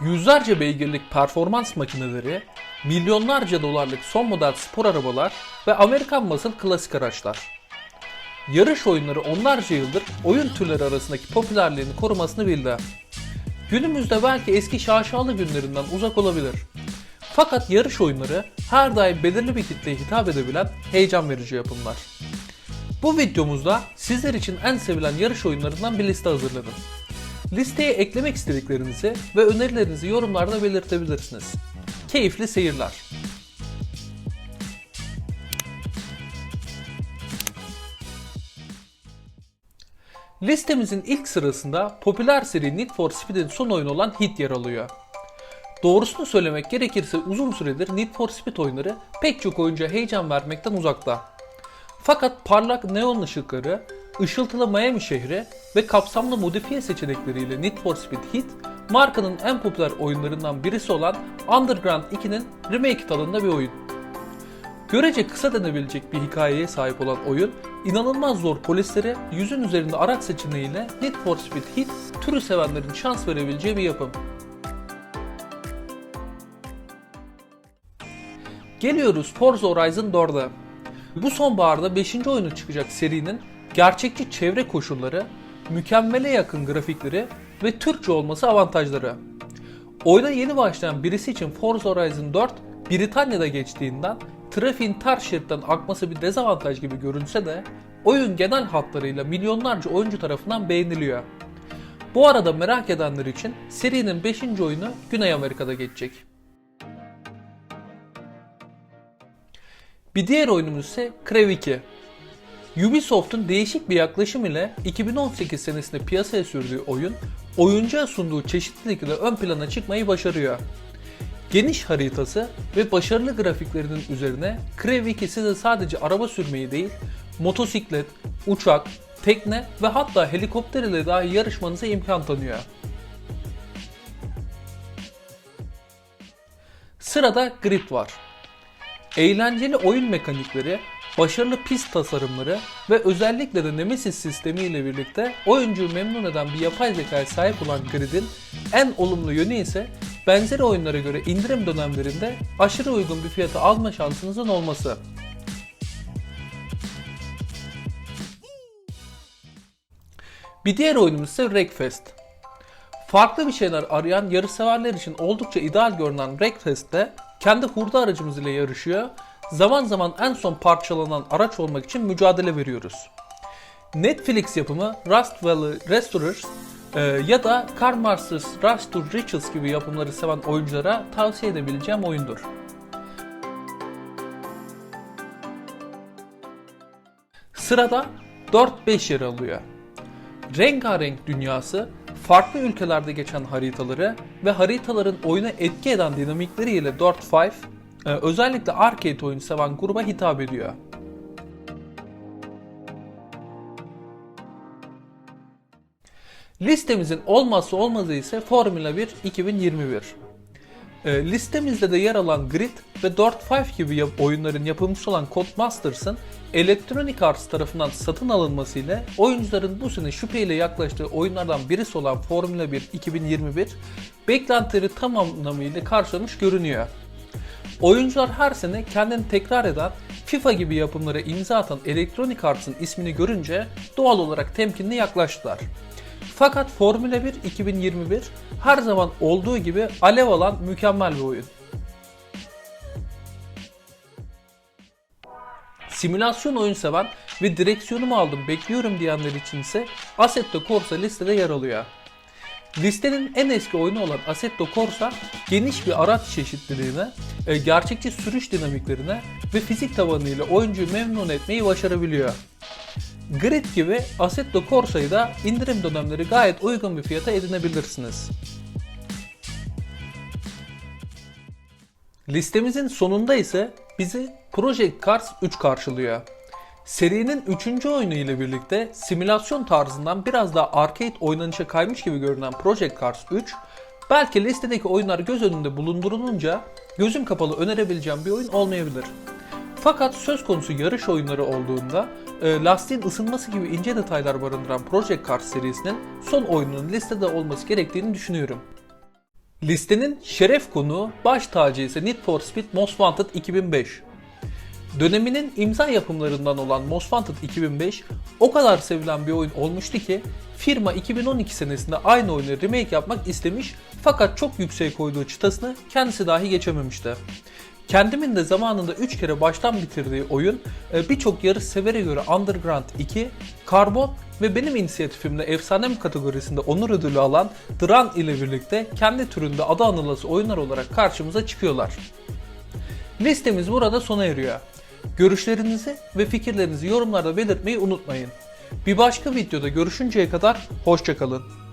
Yüzlerce beygirlik performans makineleri, milyonlarca dolarlık son model spor arabalar ve Amerikan muscle klasik araçlar. Yarış oyunları onlarca yıldır oyun türleri arasındaki popülerliğini korumasını bildi. Günümüzde belki eski şaşalı günlerinden uzak olabilir. Fakat yarış oyunları her daim belirli bir kitleye hitap edebilen heyecan verici yapımlar. Bu videomuzda sizler için en sevilen yarış oyunlarından bir liste hazırladım. Listeye eklemek istediklerinizi ve önerilerinizi yorumlarda belirtebilirsiniz. Keyifli seyirler. Listemizin ilk sırasında popüler seri Need for Speed'in son oyunu olan Hit yer alıyor. Doğrusunu söylemek gerekirse uzun süredir Need for Speed oyunları pek çok oyuncuya heyecan vermekten uzakta. Fakat parlak neon ışıkları, ışıltılı Miami şehri ve kapsamlı modifiye seçenekleriyle Need for Speed Heat, markanın en popüler oyunlarından birisi olan Underground 2'nin remake tadında bir oyun. Görece kısa denebilecek bir hikayeye sahip olan oyun, inanılmaz zor polislere yüzün üzerinde araç seçeneğiyle Need for Speed Heat, türü sevenlerin şans verebileceği bir yapım. Geliyoruz Forza Horizon 4'e. Bu sonbaharda 5. oyunu çıkacak serinin gerçekçi çevre koşulları, mükemmele yakın grafikleri ve Türkçe olması avantajları. Oyuna yeni başlayan birisi için Forza Horizon 4 Britanya'da geçtiğinden trafiğin ters şeritten akması bir dezavantaj gibi görünse de oyun genel hatlarıyla milyonlarca oyuncu tarafından beğeniliyor. Bu arada merak edenler için serinin 5. oyunu Güney Amerika'da geçecek. Bir diğer oyunumuz ise Crev 2. Ubisoft'un değişik bir yaklaşım ile 2018 senesinde piyasaya sürdüğü oyun, oyuncuya sunduğu çeşitlilikle ön plana çıkmayı başarıyor. Geniş haritası ve başarılı grafiklerinin üzerine Crev 2 size sadece araba sürmeyi değil, motosiklet, uçak, tekne ve hatta helikopter ile dahi yarışmanıza imkan tanıyor. Sırada Grid var. Eğlenceli oyun mekanikleri, başarılı pist tasarımları ve özellikle de Nemesis sistemi ile birlikte oyuncuyu memnun eden bir yapay zekaya sahip olan Grid'in en olumlu yönü ise benzeri oyunlara göre indirim dönemlerinde aşırı uygun bir fiyata alma şansınızın olması. Bir diğer oyunumuz ise Wreckfest. Farklı bir şeyler arayan yarışseverler için oldukça ideal görünen Wreckfest'te kendi hurda aracımız ile yarışıyor. Zaman zaman en son parçalanan araç olmak için mücadele veriyoruz. Netflix yapımı Rust Valley Restorers e, ya da Car Masters Rust to Riches gibi yapımları seven oyunculara tavsiye edebileceğim oyundur. Sırada 4-5 yer alıyor. Rengarenk dünyası, farklı ülkelerde geçen haritaları ve haritaların oyuna etki eden dinamikleriyle 4-5 e, özellikle arcade oyunu seven gruba hitap ediyor. Listemizin olmazsa olmazı ise Formula 1 2021. E, listemizde de yer alan Grid ve 4-5 gibi yap- oyunların yapımcısı olan Codemasters'ın Electronic Arts tarafından satın alınmasıyla oyuncuların bu sene şüpheyle yaklaştığı oyunlardan birisi olan Formula 1 2021 beklentileri tam anlamıyla karşılamış görünüyor. Oyuncular her sene kendini tekrar eden FIFA gibi yapımlara imza atan Electronic Arts'ın ismini görünce doğal olarak temkinli yaklaştılar. Fakat Formula 1 2021 her zaman olduğu gibi alev alan mükemmel bir oyun. Simülasyon oyun seven ve direksiyonumu aldım bekliyorum diyenler için ise Assetto Corsa listede yer alıyor. Listenin en eski oyunu olan Assetto Corsa geniş bir araç çeşitliliğine, e, gerçekçi sürüş dinamiklerine ve fizik tabanıyla oyuncuyu memnun etmeyi başarabiliyor. Grid gibi Assetto Corsa'yı da indirim dönemleri gayet uygun bir fiyata edinebilirsiniz. Listemizin sonunda ise bizi Project Cars 3 karşılıyor. Serinin 3. oyunu ile birlikte simülasyon tarzından biraz daha arcade oynanışa kaymış gibi görünen Project Cars 3, belki listedeki oyunlar göz önünde bulundurulunca gözüm kapalı önerebileceğim bir oyun olmayabilir. Fakat söz konusu yarış oyunları olduğunda e, lastiğin ısınması gibi ince detaylar barındıran Project Cars serisinin son oyununun listede olması gerektiğini düşünüyorum. Listenin şeref konuğu baş tacı ise Need for Speed Most Wanted 2005. Döneminin imza yapımlarından olan Most Wanted 2005 o kadar sevilen bir oyun olmuştu ki firma 2012 senesinde aynı oyunu remake yapmak istemiş fakat çok yüksek koyduğu çıtasını kendisi dahi geçememişti. Kendimin de zamanında 3 kere baştan bitirdiği oyun e, birçok yarış severe göre Underground 2, Carbon ve benim inisiyatifimle efsanem kategorisinde onur ödülü alan Run ile birlikte kendi türünde adı anılası oyunlar olarak karşımıza çıkıyorlar. Listemiz burada sona eriyor. Görüşlerinizi ve fikirlerinizi yorumlarda belirtmeyi unutmayın. Bir başka videoda görüşünceye kadar hoşçakalın.